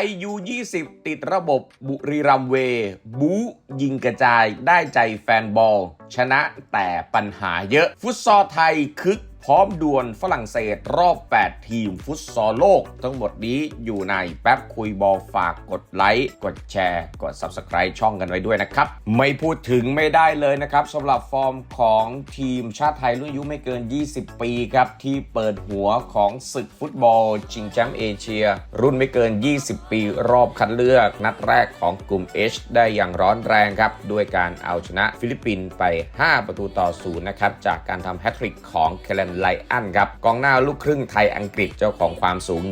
ยยู20 ติดระบบบุรีรัมย์เวย์บูยิงกระจายได้ใจแฟนบอล ชนะแต่ปัญหาเยอะ ฟุตซอลไทยคึก พร้อมดวลฝรั่งเศสรอบ 8 ทีมฟุตซอลโลก ทั้งหมดนี้อยู่ในแป๊บคุยบอลฝากกดไลค์ กดแชร์ กด Subscribe ช่องกันไว้ด้วยนะครับ ไม่พูดถึงไม่ได้เลยนะครับสำหรับฟอร์มของทีมชาติไทยรุ่นอายุไม่เกิน 20 ปีครับ ที่เปิดหัวของศึกฟุตบอลชิงแชมป์เอเชีย รุ่นไม่เกิน 20 ปี รอบคัดเลือกนัดแรกของกลุ่ม H ได้อย่างร้อนแรงครับด้วยการเอาชนะฟิลิปปินส์ไป 5 ประตูต่อศูนย์นะครับจากการทำแฮตทริกของเคเลนไลอันครับกองหน้าลูกครึ่งไทยอังกฤษเจ้าของความสูง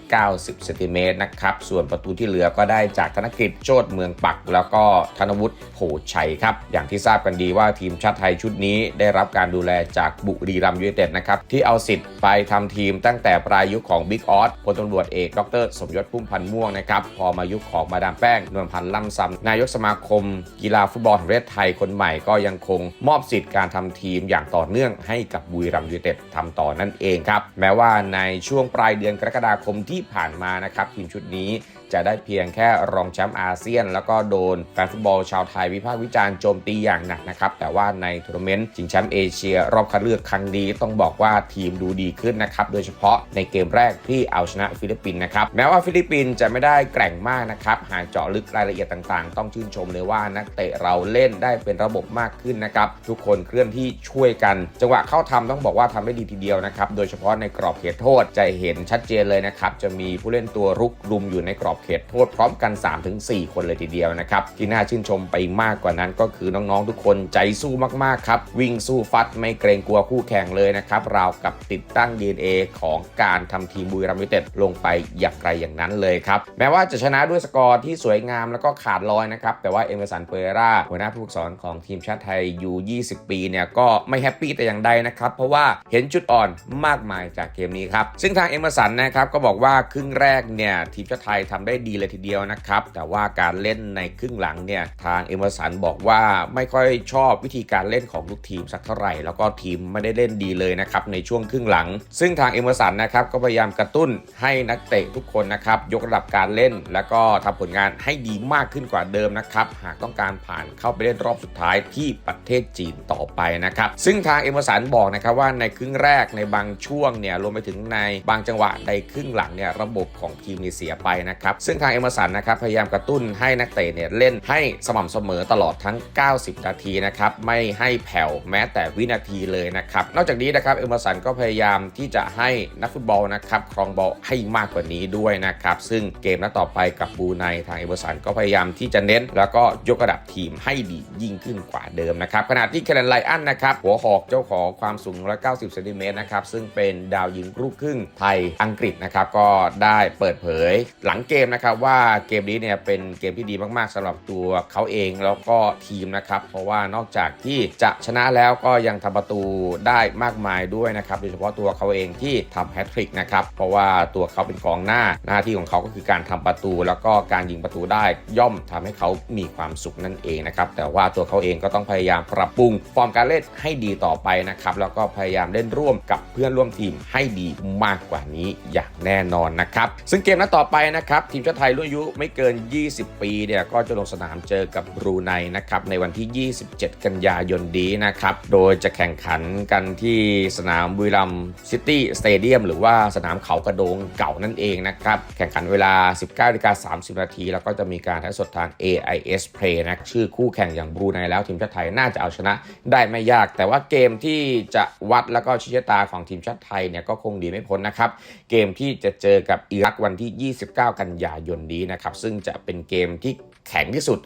190เซนติเมตรนะครับส่วนประตูที่เหลือก็ได้จากธนกิจโชดเมืองปัก แล้วก็ธนวุฒิโพชัยครับอย่างที่ทราบกันดีว่าทีมชาติไทยชุดนี้ได้รับการดูแลจากบุรีรัมย์ยูไนเต็ดนะครับที่เอาสิทธิ์ไปทำทีมตั้งแต่ปลายยุคของบิ๊กออสพลตำรวจเอกดร สมยศพุ่มพันธ์ม่วงนะครับพอมายุคของมาดามแป้งนวลพันธ์ล่ำซำนายกสมาคม กีฬาฟุตบอลแห่งประเทศไทยคนใหม่ก็ยังคงมอบสิทธิ์การทำทีมอย่างต่อเนื่องให้กับบุรีรัมย์ยูเต็ดทำต่อนั่นเองครับ แม้ว่าในช่วงปลายเดือนกรกฎาคมที่ผ่านมานะครับทีมชุดนี้จะได้เพียงแค่รองแชมป์อาเซียน แล้วก็โดนแฟนฟุตบอลชาวไทยวิพากษ์วิจารณ์โจมตีอย่างหนักนะครับ แต่ว่าในทัวร์นาเมนต์ชิงแชมป์เอเชีย รอบคัดเลือกครั้งนี้ต้องบอกว่าทีมดูดีขึ้นนะครับ โดยเฉพาะในเกมแรกที่เอาชนะฟิลิปปินส์นะครับ แม้ว่าฟิลิปปินส์จะไม่ได้แกร่งมากนะครับ หากเจาะลึกรายละเอียดต่างๆ ต้องชื่นชมเลยว่านักเตะเราเล่นได้เป็นระบบมากขึ้นนะครับ ทุกคนเคลื่อนที่ช่วยกัน จังหวะเข้าทำต้องบอกว่าทำได้ดีทีเดียวนะครับ โดยเฉพาะในกรอบเขตโทษจะเห็นชัดเจนเลยนะครับ จะมีผู้เล่นตัวรุกรุมอยู่ในกรอบเขตโทษพร้อมกัน 3-4 คนเลยทีเดียวนะครับ ที่น่าชื่นชมไปมากกว่านั้นก็คือน้องๆทุกคนใจสู้มากๆครับ วิ่งสู้ฟัดไม่เกรงกลัวคู่แข่งเลยนะครับราวกับติดตั้ง DNA ของการทำทีมบุรีรัมย์ยูไนเต็ดลงไปอย่างไรอย่างนั้นเลยครับแม้ว่าจะชนะด้วยสกอร์ที่สวยงามแล้วก็ขาดลอยนะครับแต่ว่าเอเมอร์สันเปเรราหัวหน้าผู้ฝึกสอนของทีมชาติไทยยู20 ปีเนี่ยก็ไม่แฮปปี้แต่อย่างใดนะครับเพราะว่าเห็นจุดอ่อนมากมายจากเกมนี้ครับซึ่งทางเอเมอร์สันนะครับก็บอกว่าครึ่งแรกเนี่ยทีมชาติไทยทำได้ดีเลยทีเดียวนะครับ แต่ว่าการเล่นในครึ่งหลังเนี่ยทางเอเมอร์สันบอกว่าไม่ค่อยชอบวิธีการเล่นของลูกทีมสักเท่าไหร่ แล้วก็ทีมไม่ได้เล่นดีเลยนะครับในช่วงครึ่งหลัง ซึ่งทางเอเมอร์สันนะครับก็พยายามกระตุ้นให้นักเตะทุกคนนะครับยกระดับการเล่น แล้วก็ทำผลงานให้ดีมากขึ้นกว่าเดิมนะครับหากต้องการผ่านเข้าไปเล่นรอบสุดท้ายที่ประเทศจีนต่อไปนะครับซึ่งทางเอเมอร์สันบอกนะครับว่าในครึ่งแรกในบางช่วงเนี่ยรวมไปถึงในบางจังหวะในครึ่งหลังเนี่ยระบบของทีมเนี่ยเสียไปนะครับซึ่งทางเอเมอร์สันนะครับพยายามกระตุ้นให้นักเตะเนี่ยเล่นให้สม่ำเสมอตลอดทั้ง 90 นาทีนะครับไม่ให้แผ่วแม้แต่วินาทีเลยนะครับนอกจากนี้นะครับเอเมอร์สันก็พยายามที่จะให้นักฟุตบอลนะครับครองบอลให้มากกว่านี้ด้วยนะครับซึ่งเกมนัดต่อไปกับบูไนทางเอเมอร์สันก็พยายามที่จะเน้น แล้วก็ยกระดับทีมให้ดียิ่งขึ้นกว่าเดิมนะครับขณะที่แคลนไลอันนะครับหัวหอกเจ้าของความสูง 190 เซนติเมตรนะครับซึ่งเป็นดาวยิงลูกครึ่งไทยอังกฤษนะครับก็ได้เปิดเผยหลังเกมนะครับว่าเกมนี้เนี่ยเป็นเกมที่ดีมากๆสำหรับตัวเขาเองแล้วก็ทีมนะครับ เพราะว่านอกจากที่จะชนะแล้วก็ยังทำประตูได้มากมายด้วยนะครับโดยเฉพาะตัวเขาเองที่ทำแฮตทริกนะครับเพราะว่าตัวเขาเป็นกองหน้าหน้าที่ของเขาก็คือการทำประตู แล้วก็การยิงประตูได้ย่อมทำให้เขามีความสุขนั่นเองนะครับแต่ว่าตัวเขาเองก็ต้องพยายามปรับปรุงฟอร์มการเล่นให้ดีต่อไปนะครับแล้วก็พยายามเล่นร่วมกับเพื่อนร่วมทีมให้ดีมากกว่านี้อย่างแน่นอนนะครับซึ่งเกมนัดต่อไปนะครับทีีมชาติไทยรุ่นอายุไม่เกิน 20 ปีเนี่ยก็จะลงสนามเจอกับบรูไนนะครับในวันที่ 27 กันยายนนี้นะครับ โดยจะแข่งขันกันที่สนามบุรีรัมซิตี้สเตเดียมหรือว่าสนามเขากระโดงเก่านั่นเองนะครับ แข่งขันเวลา 19นาฬิกา30 นาที แล้วก็จะมีการถ่ายสดทาง AIS Play นะชื่อคู่แข่งอย่างบรูไนแล้วทีมชาติไทยน่าจะเอาชนะได้ไม่ยาก แต่ว่าเกมที่จะวัดแล้วก็ชี้ชะตาของทีมชาติไทยเนี่ยก็คงดีไม่พ้นนะครับเกมที่จะเจอกับอิรักวันที่ 29 กันยายนนี้นะครับ ซึ่งจะเป็นเกมที่แข็งที่สุด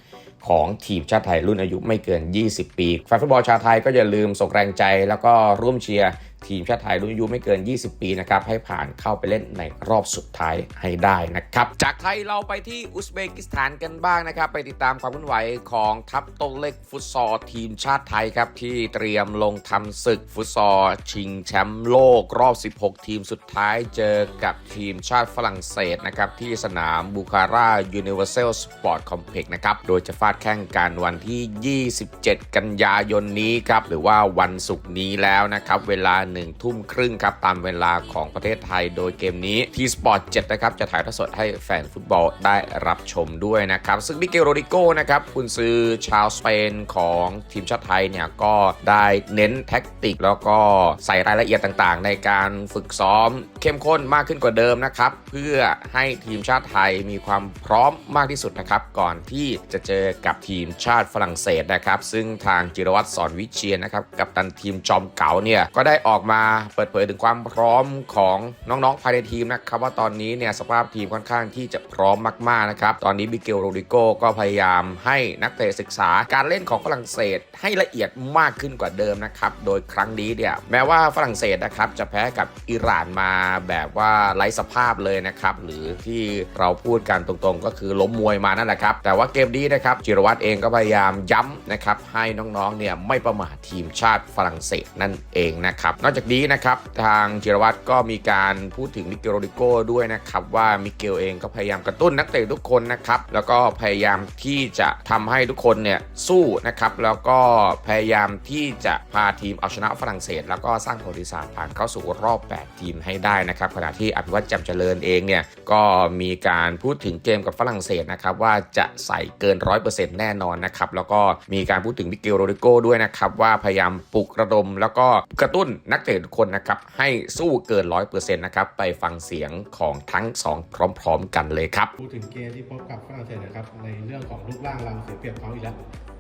ของทีมชาติไทยรุ่นอายุไม่เกิน 20 ปีแฟนฟุตบอลชาวไทยก็อย่าลืมส่งแรงใจแล้วก็ร่วมเชียร์ ทีมชาติไทยรุ่นอายุไม่เกิน 20 ปีนะครับให้ผ่านเข้าไปเล่นในรอบสุดท้ายให้ได้นะครับ จากไทยเราไปที่อุซเบกิสถานกันบ้างนะครับ ไปติดตามความเคลื่อนไหวของทัพโตเล็กฟุตซอลทีมชาติไทยครับ ที่เตรียมลงทำศึกฟุตซอลชิงแชมป์โลกรอบ 16 ทีมสุดท้ายเจอกับทีมชาติฝรั่งเศสนะครับที่สนามบูคาร่ายูนิเวอร์แซลสปอร์ตคอมเพล็กซ์นะครับโดยจะฟาดแข่งกันวันที่ 27 กันยายนนี้ครับหรือว่าวันศุกร์นี้แล้วนะครับเวลาหนึ่งทุ่มครึ่งครับตามเวลาของประเทศไทย โดยเกมนี้ทีสปอร์ต7นะครับจะถ่ายทอดสดให้แฟนฟุตบอลได้รับชมด้วยนะครับ ซึ่งมิเกลโรดิโก้นะครับคุณซื้อชาวสเปนของทีมชาติไทยเนี่ยก็ได้เน้นแท็กติก แล้วก็ใส่รายละเอียดต่างๆ ในการฝึกซ้อมเข้มข้นมากขึ้นกว่าเดิมนะครับ เพื่อให้ทีมชาติไทยมีความพร้อมมากที่สุดนะครับ ก่อนที่จะเจอกับทีมชาติฝรั่งเศสนะครับ ซึ่งทางจิรวัตรสอนวิเชียนนะครับ กับตันทีมจอมเก๋าเนี่ยก็ได้ออกมาเปิดเผยถึงความพร้อมของน้องๆภายในทีมนะครับว่าตอนนี้เนี่ยสภาพทีมค่อนข้างที่จะพร้อมมากๆนะครับตอนนี้บิเกลโรดิโกก็พยายามให้นักเตะศึกษาการเล่นของฝรั่งเศสให้ละเอียดมากขึ้นกว่าเดิมนะครับโดยครั้งนี้เนี่ยแม้ว่าฝรั่งเศสนะครับจะแพ้กับอิหร่านมาแบบว่าไร้สภาพเลยนะครับหรือที่เราพูดกันตรงๆ ก็คือล้มมวยมานั่นแหละครับแต่ว่าเกมนี้นะครับจิรวัตรเองก็พยายามย้ำนะครับให้น้องๆเนี่ยไม่ประมาททีมชาติฝรั่งเศสนั่นเองนะครับนอกจากนี้นะครับทางจิรวัตรก็มีการพูดถึงมิเกลโรดิโก้ด้วยนะครับว่ามิเกลเองก็พยายามกระตุ้นนักเตะทุกคนนะครับแล้วก็พยายามที่จะทำให้ทุกคนเนี่ยสู้นะครับแล้วก็พยายามที่จะพาทีมเอาชนะฝรั่งเศส แล้วก็สร้างประวัติศาสตร์ผ่านเข้าสู่รอบ 8 ทีมให้ได้นะครับขณะที่อภิวัตจำเจริญเองเนี่ยก็มีการพูดถึงเกมกับฝรั่งเศสนะครับว่าจะใส่เกิน 100%แน่นอนนะครับแล้วก็มีการพูดถึงมิเกลโรดิโก้ด้วยนะครับว่าพยายามปลุกระดมแล้วก็กระตุ้นนักเตะทุกคนนะครับให้สู้เกิน100%นะครับไปฟังเสียงของทั้งสองพร้อมๆกันเลยครับพูดถึงเกมที่พบกับฝรั่งเศสนะครับในเรื่องของรูปร่างเราเสียเปรียบเขาอีกแล้ว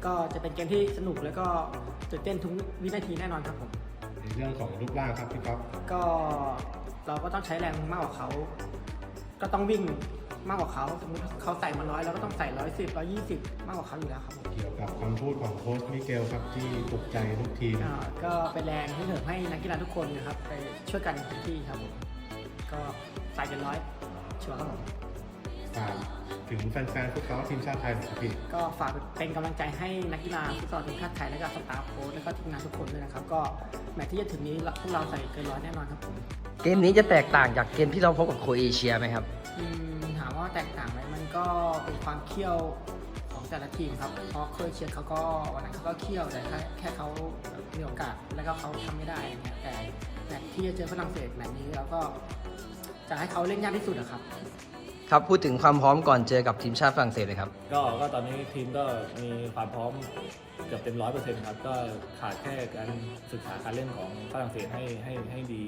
ก็จะเป็นเกมที่สนุกแล้วก็ตื่นเต้นทุกวินาทีแน่นอนครับผมในเรื่องของรูปร่างครับพี่ก๊อฟก็เราก็ต้องใช้แรงมากกว่าเขา ก็ต้องวิ่ง มากกว่าเขาสมมติเขาใส่มาร้อยเราก็ต้องใส่ร้อยสิบร้อยยี่สิบมากกว่าเขาอยู่แล้วครับผมเกี่ยวกับคำพูดของโค้ชมิเกลครับที่ปลุกใจทุกทีม อ่าก็เป็นแรงที่เถิมให้นักกีฬาทุกคนนะครับไปช่วยกันเต็มที่ครับผมก็ใส่กันร้อยชัวร์ครับผม ฝากถึงแฟนๆพวกเขาทีมชาติไทยหน่อยครับพี่ ก็ฝากเป็นกำลังใจให้นักกีฬาฟุตซอลทีมชาติไทยและก็สตาฟโค้ชและก็ทีมงานทุกคนด้วยนะครับ ก็แมตช์ที่จะถึงนี้พวกเราใส่เกินร้อยแน่นอนครับผม เกมนี้จะแตกต่างจากเกมที่เราพบกับโครเอเชียไหมครับ อืมถาม ว่าแตกต่างไหมมันก็เป็นความเคี่ยวของแต่ละทีมครับเพราะเคยเชียร์เขาก็วันนั้นเขาก็เคี่ยวแต่แค่แค่เขามีโอกาสแล้วก็เขาทำไม่ได้อย่างเงี้ยแต่แมตช์ที่จะเจอฝรั่งเศสแมตช์นี้เราก็จะให้เขาเล่นยากที่สุดอะครับ ครับพูดถึงความพร้อมก่อนเจอกับทีมชาติฝรั่งเศสเลยครับ ก็ก็ตอนนี้ทีมก็มีความพร้อมเกือบเต็มร้อยเปอร์เซ็นต์ครับก็ขาดแค่การศึกษาการเล่นของฝรั่งเศสให้ให้ให้ดี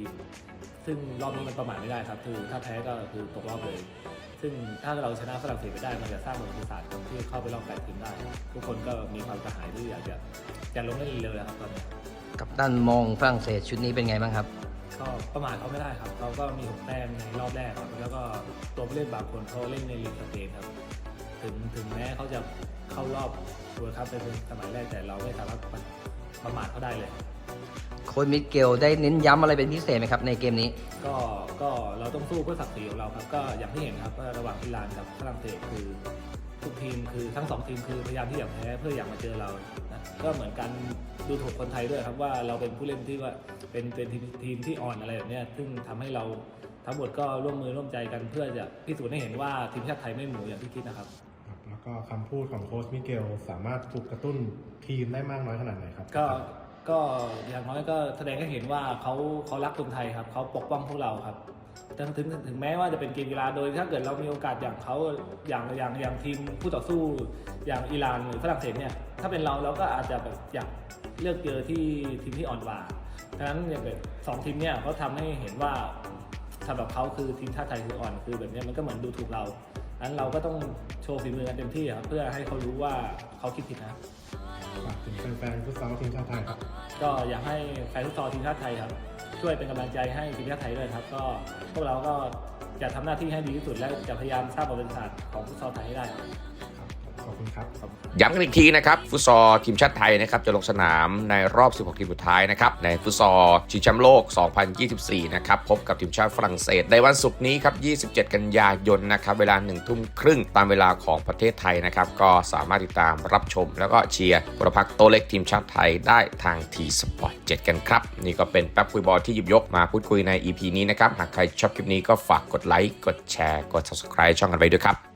ซึ่งรอบนี้มันประมาทไม่ได้ครับ คือถ้าแพ้ก็คือตกรอบเลย ซึ่งถ้าเราชนะฝรั่งเศสไปได้มันจะสร้างประวัติศาสตร์ครับที่เข้าไปรอบแปดทีมได้ ทุกคนก็มีความกระหายที่อยากจะอยากลงเล่นเร็วๆแล้วครับตอนนี้กับด้านมองฝรั่งเศสชุดนี้เป็นไงบ้างครับก็ประมาทเขาไม่ได้ครับเขาก็มีหกแต้มในรอบแรกครับแล้วก็ตัวผู้เล่นบางคนเขาเล่นในลีกสเปนครับถึงถึงแม้เขาจะเข้ารอบทัวร์ครับเป็นสมัยแรกแต่เราไม่สามารถประมาทเขาได้เลย โค้ชมิเกลได้เน้นย้ำอะไรเป็นพิเศษไหมครับในเกมนี้ ก็ก็เราต้องสู้เพื่อศักดิ์ศรีของเราครับก็อย่างที่เห็นครับว่าระหว่างอิหร่านกับฝรั่งเศสคือทุกทีมคือทั้งสองทีมคือพยายามที่อยากแพ้เพื่ออยากมาเจอเรานะก็เหมือนกันดูถูกคนไทยด้วยครับว่าเราเป็นผู้เล่นที่ว่าเป็นเป็นทีมทีมที่อ่อนอะไรแบบเนี้ยซึ่งทำให้เราทั้งหมดก็ร่วมมือร่วมใจกันเพื่อจะพิสูจน์ให้เห็นว่าทีมชาติไทยไม่หมูอย่างที่คิดนะครับ ครับแล้วก็คำพูดของโค้ชมิเกลสามารถปลุกกระตุ้นทีมได้มากน้อยขนาดไหนครับ ก็ ก็อย่างน้อยก็แสดงให้เห็นว่าเขาเขารักคนไทยครับเขาปกป้องพวกเราครับถึงถึงถึงแม้ว่าจะเป็นเกมกีฬาโดย ถ้าเกิดเรามีโอกาสอย่างเขาอย่างอย่างอย่างทีมผู้ต่อสู้อย่างอิหร่านหรือฝรั่งเศสเนี่ยถ้าเป็นเราเราก็อาจจะแบบอยากเลือกเจอที่ทีมที่อ่อนกว่าดังนั้นอย่างแบบสองทีมเนี่ยเขาทำให้เห็นว่าสำหรับเขาคือทีมชาติไทยคืออ่อนคือแบบนี้มันก็เหมือนดูถูกเราดังนั้นเราก็ต้องโชว์ฝีมือกันเต็มที่ครับเพื่อให้เขารู้ว่าเขาคิดผิดนะ ฝากถึงแฟนๆฟุตซอลทีมชาติไทยครับ ก็อยากให้แฟนฟุตซอลทีมชาติไทยครับ ช่วยเป็นกำลังใจให้ทีมชาติไทยด้วยครับ ก็พวกเราก็จะทำหน้าที่ให้ดีที่สุดและจะพยายามสร้างประวัติศาสตร์ของฟุตซอลไทยให้ได้ ย้ำกันอีกทีนะครับฟุตซอลทีมชาติไทยนะครับจะลงสนามในรอบ 16 ทีมสุดท้ายนะครับในฟุตซอลชิงแชมป์โลก 2024 นะครับพบกับทีมชาติฝรั่งเศส ในวันศุกร์นี้ครับ 27 กันยายนนะครับเวลา 1 ทุ่มครึ่งตามเวลาของประเทศไทยนะครับก็สามารถติดตามรับชม แล้วก็เชียร์บุรพักโตเล็กทีมชาติไทยได้ทางทีสปอร์ต7กันครับ นี่ก็เป็นแป๊บคุยบอลที่หยิบยกมาพูดคุยใน EP นี้นะครับหากใครชอบคลิปนี้ก็ฝากกดไลค์กดแชร์กด subscribe ช่องกันไว้ด้วยครับ